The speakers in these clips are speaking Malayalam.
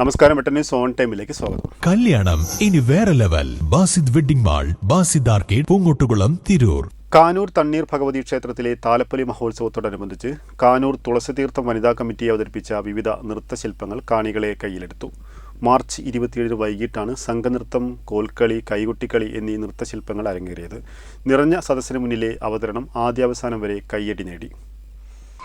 നമസ്കാരം വെട്ടന്നി സോൺ ടൈമിലേക്ക് സ്വാഗതം. കല്യാണം ഇനി വേറെ level. Basid wedding mall Basid arcade Poongottukulam Tirur. Kanoor തണ്ണീർ ഭഗവതി ക്ഷേത്രത്തിലെ താലപ്പൊലി മഹോത്സവത്തോടനുബന്ധിച്ച് കാനൂർ തുളസിതീർത്ഥം വനിതാ കമ്മിറ്റി അവതരിപ്പിച്ച വിവിധ നൃത്തശില്പങ്ങൾ കാണികളെ കയ്യിലെടുത്തു. മാർച്ച് ഇരുപത്തിയേഴിന് വൈകിട്ടാണ് സംഘനൃത്തം കോൽക്കളി കൈകൊട്ടിക്കളി എന്നീ നൃത്തശില്പങ്ങൾ അരങ്ങേറിയത്. നിറഞ്ഞ സദസ്സിന് മുന്നിലെ അവതരണം ആദ്യാവസാനം വരെ കയ്യടി നേടി.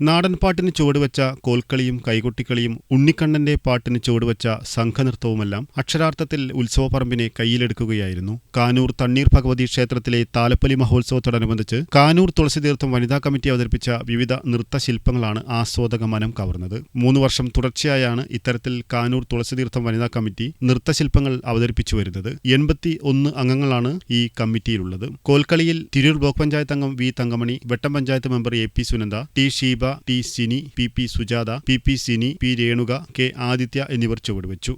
നാടൻ പാട്ടിന് ചുവടുവച്ച കോൽക്കളിയും കൈകൊട്ടിക്കളിയും ഉണ്ണിക്കണ്ണന്റെ പാട്ടിന് ചുവടുവച്ച സംഘനൃത്തവുമെല്ലാം അക്ഷരാർത്ഥത്തിൽ ഉത്സവപ്പറമ്പിനെ കയ്യിലെടുക്കുകയായിരുന്നു. കാനൂർ തണ്ണീർ ഭഗവതി ക്ഷേത്രത്തിലെ താലപ്പൊലി മഹോത്സവത്തോടനുബന്ധിച്ച് കാനൂർ തുളസിതീർത്ഥം വനിതാ കമ്മിറ്റി അവതരിപ്പിച്ച വിവിധ നൃത്തശില്പങ്ങളാണ് ആസ്വാദക മനം കവർന്നത്. മൂന്ന് വർഷം തുടർച്ചയായാണ് ഇത്തരത്തിൽ കാനൂർ തുളസിതീർത്ഥം വനിതാ കമ്മിറ്റി നൃത്തശില്പങ്ങൾ അവതരിപ്പിച്ചു വരുന്നത്. എൺപത്തി ഒന്ന് അംഗങ്ങളാണ് ഈ കമ്മിറ്റിയിലുള്ളത്. കോൽക്കളിയിൽ തിരൂർ ബ്ലോക്ക് പഞ്ചായത്ത് അംഗം V Thankamani Vettam panchayat member A P Sunanda T Sheeba T Sini P P Sujatha P P Sini P Renuka K Adithya എന്നിവർ ചുവടുവെച്ചു.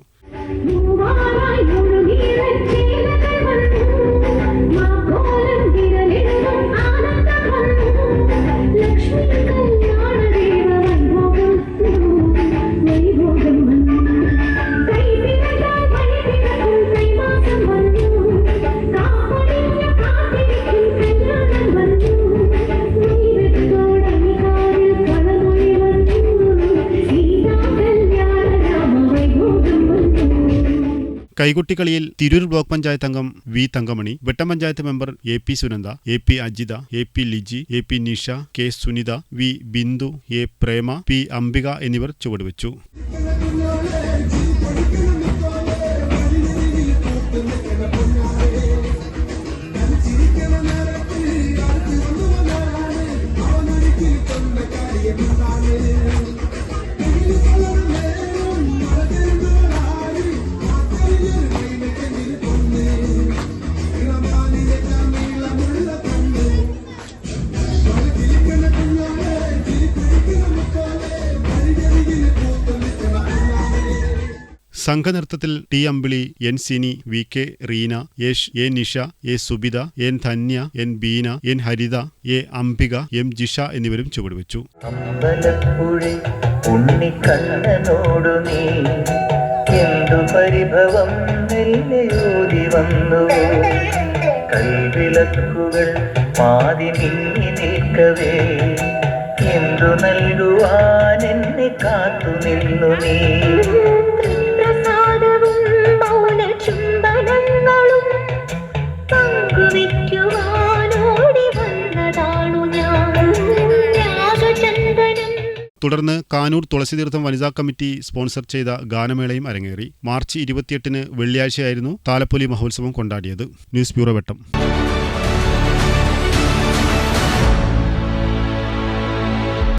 കൈകൊട്ടിക്കളിയിൽ തിരൂർ ബ്ലോക്ക് പഞ്ചായത്ത് അംഗം V Thankamani Vettam panchayat member A P Sunanda A P Ajitha A P Liji A P Nisha K Sunitha V Bindu A Prema P Ambika എന്നിവർ ചുവടുവെച്ചു. സംഘനൃത്തത്തിൽ T Ambili N Sini V K Reena Yesh A Nisha A Subitha N Dhanya N Beena N Haritha A Ambika M Jisha എന്നിവരും ചുവടുവെച്ചു. എന്തു നിൽക്കവേ എന്തു നൽകുവാൻ എന്നെ കാത്തു നിന്നു നീ? തുടർന്ന് കാനൂർ തുളസിതീർത്ഥം വനിതാ കമ്മിറ്റി സ്പോൺസർ ചെയ്ത ഗാനമേളയും അരങ്ങേറി. മാർച്ച് ഇരുപത്തിയെട്ടിന് വെള്ളിയാഴ്ചയായിരുന്നു താലപ്പൊലി മഹോത്സവം കൊണ്ടാടിയത്. ന്യൂസ് ബ്യൂറോ വെട്ടം.